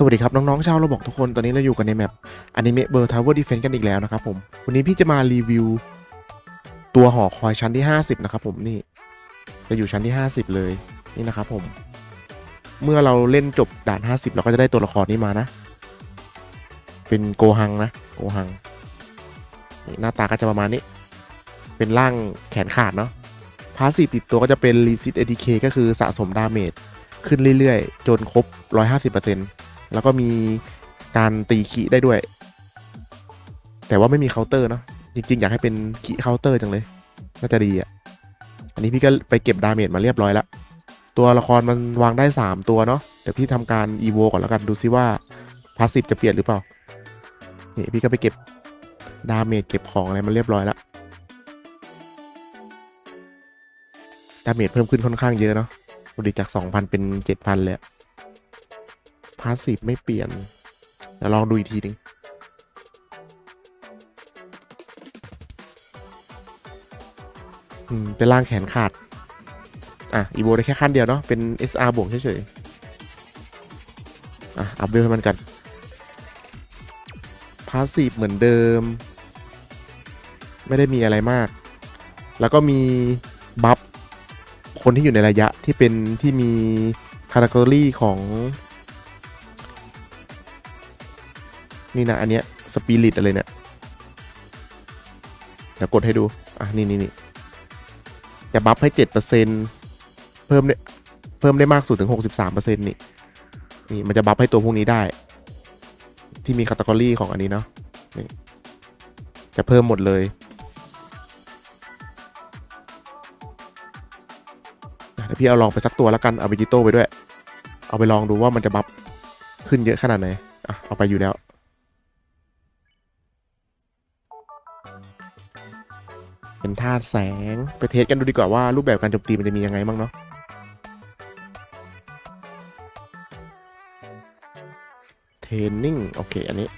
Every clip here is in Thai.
สวัสดีครับ น้อง ๆ ชาวเราบอกทุกคนตอนนี้เราอยู่กันในแมปอนิเมะเบอร์ทาวเวอร์ดีเฟนต์กันอีกแล้วนะครับผม วันนี้พี่จะมารีวิว ตัวหอคอยชั้นที่ 50 นะครับผมนี่ จะอยู่ชั้นที่ 50 เลยนี่นะครับผม เมื่อเราเล่นจบด่าน 50 เราก็จะได้ตัวละครนี้มานะ เป็นโกหังนะโกหังนี่หน้าตาก็จะประมาณนี้ เป็นร่างแขนขาดเนาะพาสซีฟติดตัวก็จะเป็นรีซิตเอทีเคก็คือสะสมดาเมจขึ้นเรื่อยๆ จนครบ 150% แล้วก็มีการตีขีได้ด้วย แต่ว่าไม่มีเคาน์เตอร์เนาะจริงๆ อยากให้เป็นขีเคาน์เตอร์จังเลยน่าจะดีอะอันนี้พี่ก็ไปเก็บดาเมจมาเรียบร้อยแล้วตัวละครมันวางได้ 3 ตัวเนาะเดี๋ยวพี่ทำการอีโวก่อนแล้วกันดูซิว่าพาสซีฟจะเปลี่ยนหรือเปล่านี่พี่ก็ไปเก็บดาเมจเก็บของอะไรมาเรียบร้อยแล้วดาเมจเพิ่มขึ้นค่อนข้างเยอะเนาะดูดิจาก 2,000 เป็น 7,000 เลย พาสซีฟไม่เปลี่ยนเดี๋ยวลองดูอีกทีหนึงอืม เป็นร่างแขนขาด อะ อีโวได้แค่ขั้นเดียวเนาะ เป็น SR บวกเฉยๆ อะ อัพเวลให้มันกัน พาสซีฟเหมือนเดิม ไม่ได้มีอะไรมาก แล้วก็มีบัฟคนที่อยู่ในระยะที่เป็นที่มีคาตากรีของ นี่นะอันเนี้ยสปิริตอะไรเนี่ยเดี๋ยวกดให้ดู อะ นี่นี่นี่จะบัฟให้เจ็ดเปอร์เซ็นเพิ่มได้เพิ่มได้มากสุดถึงหกสิบสามเปอร์เซ็นนี่ นี่มันจะบัฟให้ตัวพวกนี้ได้ ที่มีคาตากรีของอันนี้เนาะนี่จะเพิ่มหมดเลยเดี๋ยวพี่เอาลองไปสักตัวแล้วกัน เอาไปจิโต้ไปด้วย เอาไปลองดูว่ามันจะบัฟขึ้นเยอะขนาดไหน อะ เอาไปอยู่แล้ว เป็นธาตุแสง ไปเทสกันดูดีกว่าว่ารูปแบบการโจมตีมันจะมียังไงบ้างเนาะเทรนนิ่งโอเค อันนี้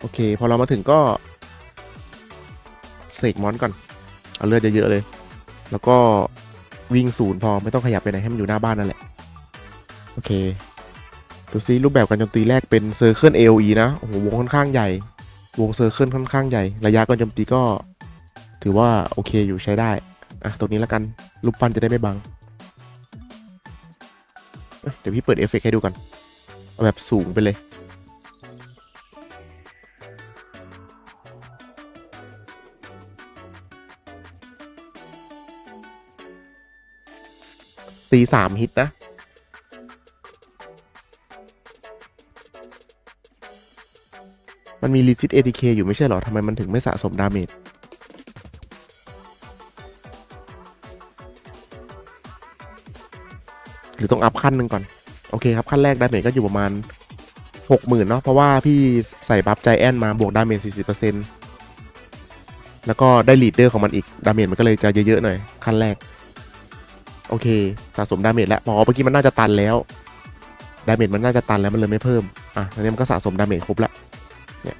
โอเค พอเรามาถึงก็เสกมอนก่อน เอาเลือดเยอะๆเลย แล้วก็วิ่งศูนย์พอไม่ต้องขยับไปไหนให้มันอยู่หน้าบ้านนั่นแหละ โอเค ดูซิรูปแบบการโจมตีแรกเป็นเซอร์เคิล AOE นะโอ้โหวงค่อนข้างใหญ่ วงเซอร์เคิลค่อนข้างใหญ่ ระยะการโจมตีก็ ถือว่าโอเคอยู่ใช้ได้ อะตรงนี้แล้วกันรูปปั้นจะได้ไม่บังเอ้ยเดี๋ยวพี่เปิดเอฟเฟกต์ให้ดูกันเอาแบบสูงไปเลยตีสามฮิตนะ มันมี Licit ATK อยู่ไม่ใช่หรอทำไมมันถึงไม่สะสมดาเมจหรือต้องอัพขั้นหนึ่งก่อน โอเคครับขั้นแรกดาเมจก็อยู่ประมาณ 60,000เนาะเพราะว่าพี่ใส่บัฟใจแอนมาบวกดาเมจ40%แล้วก็ได้ลีดเดอร์ของมันอีกดาเมจมันก็เลยจะเยอะๆหน่อยขั้นแรก โอเคสะสมดาเมจแล้วพอเมื่อกี้มันน่าจะตันแล้วดาเมจมันน่าจะตันแล้วมันเลยไม่เพิ่ม อะอันนี้มันก็สะสมดาเมจครบและ เนี่ย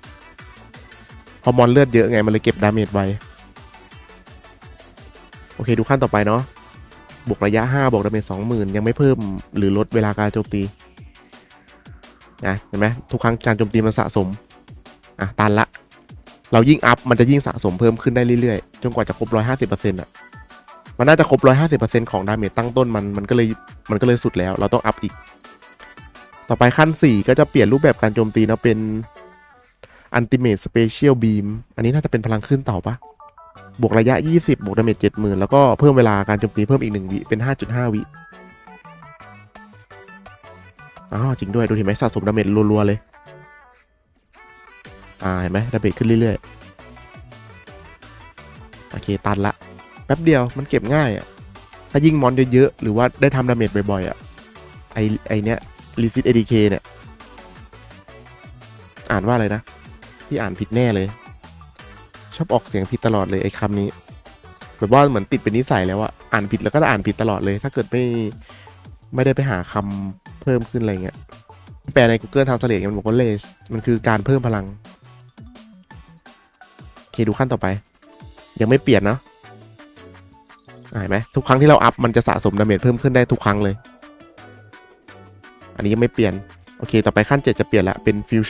พอมอนเลือดเยอะไง มันเลยเก็บดาเมจไว้ โอเค ดูขั้นต่อไปเนาะบวกระยะ 5 บวกดาเมจ20,000 ยังไม่เพิ่มหรือลดเวลาการโจมตีนะเห็นไหมทุกครั้งการโจมตีมันสะสม อะ ตันละ เรายิ่งอัพ มันจะยิ่งสะสมเพิ่มขึ้นได้เรื่อยๆ จนกว่าจะครบ 150%อะ มันน่าจะครบ 150%ของดาเมจตั้งต้นมัน มันก็เลย มันก็เลยสุดแล้ว เราต้องอัพอีก ต่อไปขั้น 4 ก็จะเปลี่ยนรูปแบบการโจมตีเนาะเป็น Ultimate Special Beam อันนี้น่าจะเป็นพลังขึ้นเต่าปะบวกระยะ 20 บวกดาเมจ70,000 แล้วก็เพิ่มเวลาการโจมตีเพิ่มอีก 1 วิ เป็น 5.5 วิอ๋อจริงด้วย ดูเห็นไหมสะสมดาเมจรัวๆเลย อ่า เห็นไหมดาเมจขึ้นเรื่อยๆ โอเค ตันละ แป๊บเดียวมันเก็บง่ายอะ่ะ ถ้ายิงมอนเยอะๆ หรือว่าได้ทำดาเมจบ่อยๆอะ่ะ ไอไอเนี้ยลิซิตเอดีเคเนี่ย อ่านว่าอะไรนะ พี่อ่านผิดแน่เลย ชอบออกเสียงผิดตลอดเลยไอ้คำนี้ แบบว่าเหมือนติดเป็นนิสัยแล้วอะอ่านผิดแล้วก็อ่านผิดตลอดเลย ถ้าเกิดไม่ไม่ได้ไปหาคำเพิ่มขึ้นอะไรเงี้ยแปลใน Google Translate มันบอกว่าเลสมันคือการเพิ่มพลังโอเคดูขั้นต่อไป ยังไม่เปลี่ยนเนาะอะเห็นไหมทุกครั้งที่เราอัพมันจะสะสมดาเมจเพิ่มขึ้นได้ทุกครั้งเลย อันนี้ยังไม่เปลี่ยน โอเค ต่อไปขั้น 7 จะเปลี่ยนละเป็นฟิว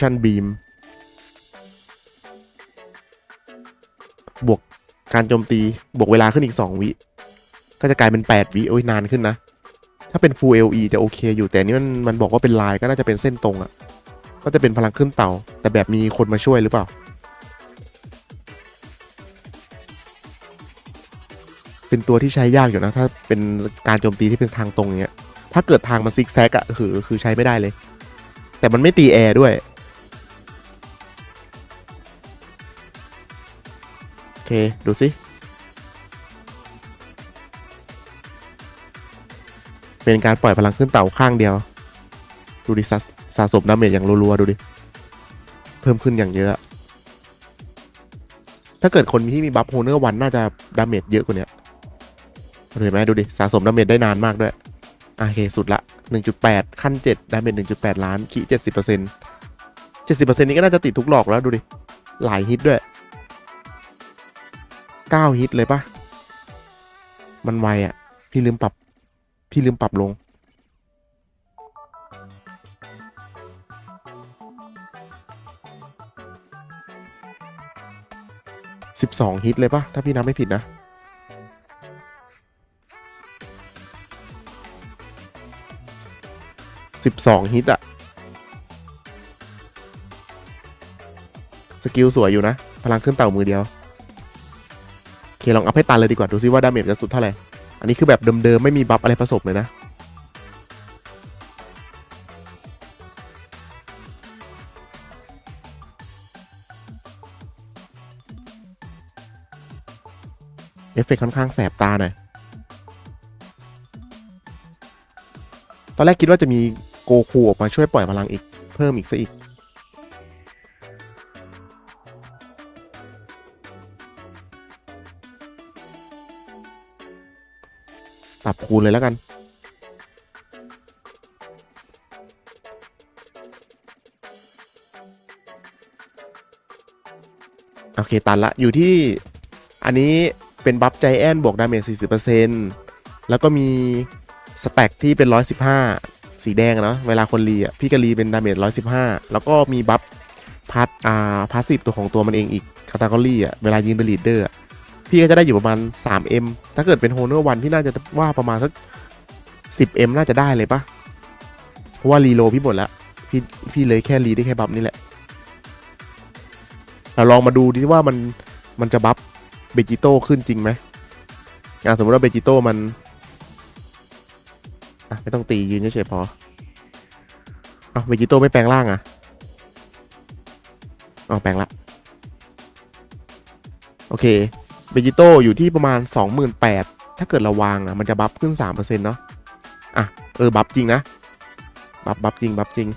บวกการโจมตีบวกเวลาขึ้นอีก 2 วิ ก็จะกลายเป็น 8 วิโอ้ยนานขึ้นนะ ถ้าเป็น Full LE จะโอเคอยู่แต่นนี้มันมันบอกว่าเป็นลายก็น่าจะเป็นเส้นตรงอะ่ะ ก็จะเป็นพลังขึ้นเต่า แต่แบบมีคนมาช่วยหรือเปล่า เป็นตัวที่ใช้ยากอยู่นะ ถ้าเป็นการโจมตีที่เป็นทางตรงอย่างเงี้ยถ้าเกิดทางมันซิกแซกอะคือคือใช้ไม่ได้เลย แต่มันไม่ตีแอร์ด้วย เค ดูสิ เป็นการปล่อยพลังขึ้นเต่าข้างเดียว ดูดิสะสะสมดาเมจอย่างรัวๆ ดูดิ เพิ่มขึ้นอย่างเยอะ ถ้าเกิดคนที่มีบัฟโฮเนอร์วันน่าจะดาเมจเยอะกว่านี้เห็นไหมดูดิ สะสมดาเมจได้นานมากด้วยโอเค สุดละ 1.8 ขั้น 7 ดาเมจ 1.8 ล้านขี70% 70%นี้ก็น่าจะติดทุกหลอกแล้วดูดิ หลายฮิตด้วย 9 ฮิตเลยปะมันไวอะ่ะ พี่ลืมปรับ พี่ลืมปรับลง12ฮิตเลยปะถ้าพี่นับไม่ผิดนะสิบสองฮิตอะสกิลสวยอยู่นะ พลังขึ้นเต่ามือเดียว คลองอัพให้ตันเลยดีกว่าดูซิว่าดาเมจจะสุดเท่าไหร่ อันนี้คือแบบเดิมๆไม่มีบัฟอะไรผสมเลยนะ เอฟเฟกต์ค่อนข้างแสบตาหน่อย ตอนแรกคิดว่าจะมีโกคูออกมาช่วยปล่อยพลังอีกเพิ่มอีกซะอีก ปรับคูณเลยแล้วกัน โอเค ตันละ อยู่ที่อันนี้เป็นบัฟใจแอนบวกดาเมจ40%แล้วก็มีสแต็กที่เป็น 115 สีแดงเนาะเวลาคนรีอะ พี่ก็รีเป็นดาเมจ115 แล้วก็มีบัฟพัดอ่าพาสซีฟตัวของตัวมันเองอีกคาตากรีอะ เวลายืนเป็นลีดเดอร์อะ พี่ก็จะได้อยู่ประมาณ 3M ถ้าเกิดเป็นโฮเนอร์วันพี่น่าจะว่าประมาณสัก 10M น่าจะได้เลยปะเพราะว่ารีโลพี่หมดแล้ว พี่พี่เลยแค่รีได้แค่บัฟนี่แหละเราลองมาดูดิว่ามันมันจะบัฟเบจิโต้ขึ้นจริงไหมอะสมมติว่าเบจิโต้มันอะไม่ต้องตียืนเฉยๆพออะเบจิโต้ไม่แปลงร่างอะอ๋อแปลงละ โอเค เบจิโต้อยู่ที่ประมาณ 28,000 ถ้าเกิดเราวางอะมันจะบัฟขึ้น 3%เนาะอะ เออ บัฟจริงนะ บัฟบัฟจริง บัฟจริง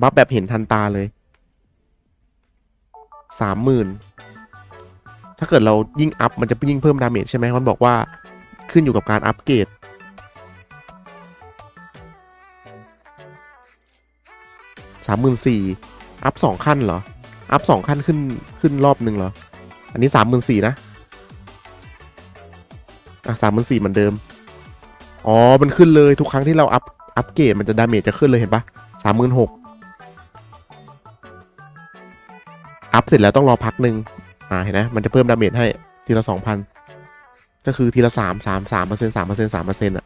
บัฟแบบเห็นทันตาเลยสามหมื่นถ้าเกิดเรายิ่งอัพ มันจะยิ่งเพิ่มดาเมจใช่ไหมมันบอกว่าขึ้นอยู่กับการอัปเกรดสามหมื่นสี่อัพสองขั้นเหรอ อัพสองขั้นขึ้นขึ้นรอบหนึ่งเหรอ อันนี้สามหมื่นสี่นะ อะสามหมื่นสี่เหมือนเดิม อ๋อ มันขึ้นเลยทุกครั้งที่เราอัพอัปเกรดมันจะดาเมจจะขึ้นเลยเห็นปะสามหมื่นหกอัพเสร็จแล้วต้องรอพักหนึ่งอ่าเห็นไหมมันจะเพิ่มดาเมจให้ทีละสองพันก็คือทีละสามสามสามเปอร์เซ็นสามเปอร์เซ็นสามเปอร์เซ็นต์อะ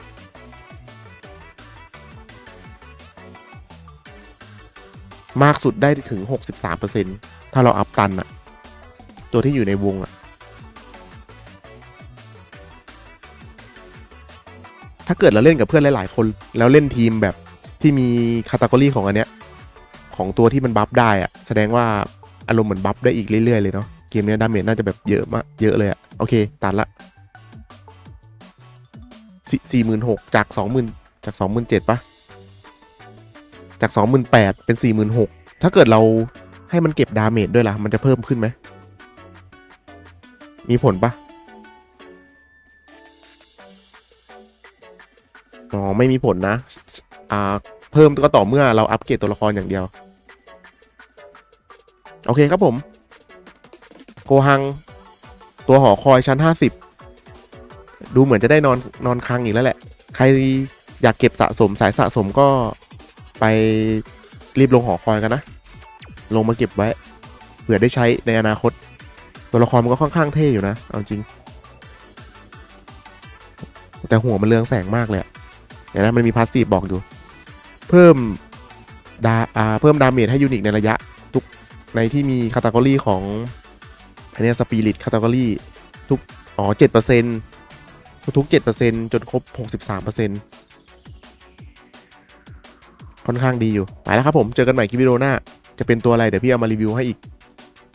มากสุดได้ถึงหกสิบสามเปอร์เซ็นถ้าเราอัพตันอะตัวที่อยู่ในวงอะถ้าเกิดเราเล่นกับเพื่อนหลาย ๆ คน แล้วเล่นทีมแบบที่มีคาตากรีของอันเนี้ย ของตัวที่มันบัฟได้อะแสดงว่าอารมณ์เหมือนบัฟได้อีกเรื่อย ๆ เลยเนาะเกมเนี้ยดาเมจน่าจะแบบเยอะมากเยอะเลยอะโอเค ตัดละสี่หมื่นหกจากสองหมื่นจากสองหมื่นเจ็ดปะ จากสองหมื่นแปดเป็นสี่หมื่นหกถ้าเกิดเราให้มันเก็บดาเมจด้วยล่ะ มันจะเพิ่มขึ้นไหม มีผลปะอ๋อ ไม่มีผลนะ อ่า เพิ่มก็ต่อเมื่อเราอัปเกรดตัวละครอย่างเดียว โอเคครับผม โกฮัง ตัวหอคอยชั้น 50 ดูเหมือนจะได้นอนนอนค้างอีกแล้วแหละ ใครอยากเก็บสะสมสายสะสมก็ ไปรีบลงหอคอยกันนะ ลงมาเก็บไว้ เผื่อได้ใช้ในอนาคต ตัวละครมันก็ค่อนข้างเท่อยู่นะ เอาจริง แต่หัวมันเรืองแสงมากเลยอะเดี๋ยวนมันมีพาสซีฟบอกอยู่ เพิ่มดาอ่าเพิ่มดาเมจให้ยูนิคในระยะ ทุกในที่มีคาตากรีของอันเนี้สปิริตคาตากรีทุกอ๋อเจ็ดเปอร์เซ็นทุกเจ็ดเปอร์เซ็นจนครบหกสิบสามเปอร์เซ็น ค่อนข้างดีอยู่ ไปแล้วครับผม เจอกันใหม่คลิปวิดีโอหน้า จะเป็นตัวอะไรเดี๋ยวพี่เอามารีวิวให้อีก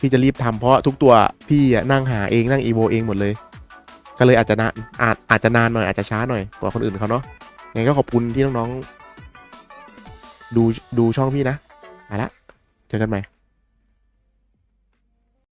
พี่จะรีบทำเพราะทุกตัวพี่นั่งหาเองนั่งอีโวเองหมดเลย ก็เลยอาจจะนานอาจอาจจะนานหน่อยอาจจะช้าหน่อยกว่าคนอื่นเขาเนาะงั้นก็ขอบคุณที่น้องๆ ดูดูช่องพี่นะไปละเจอกันใหม่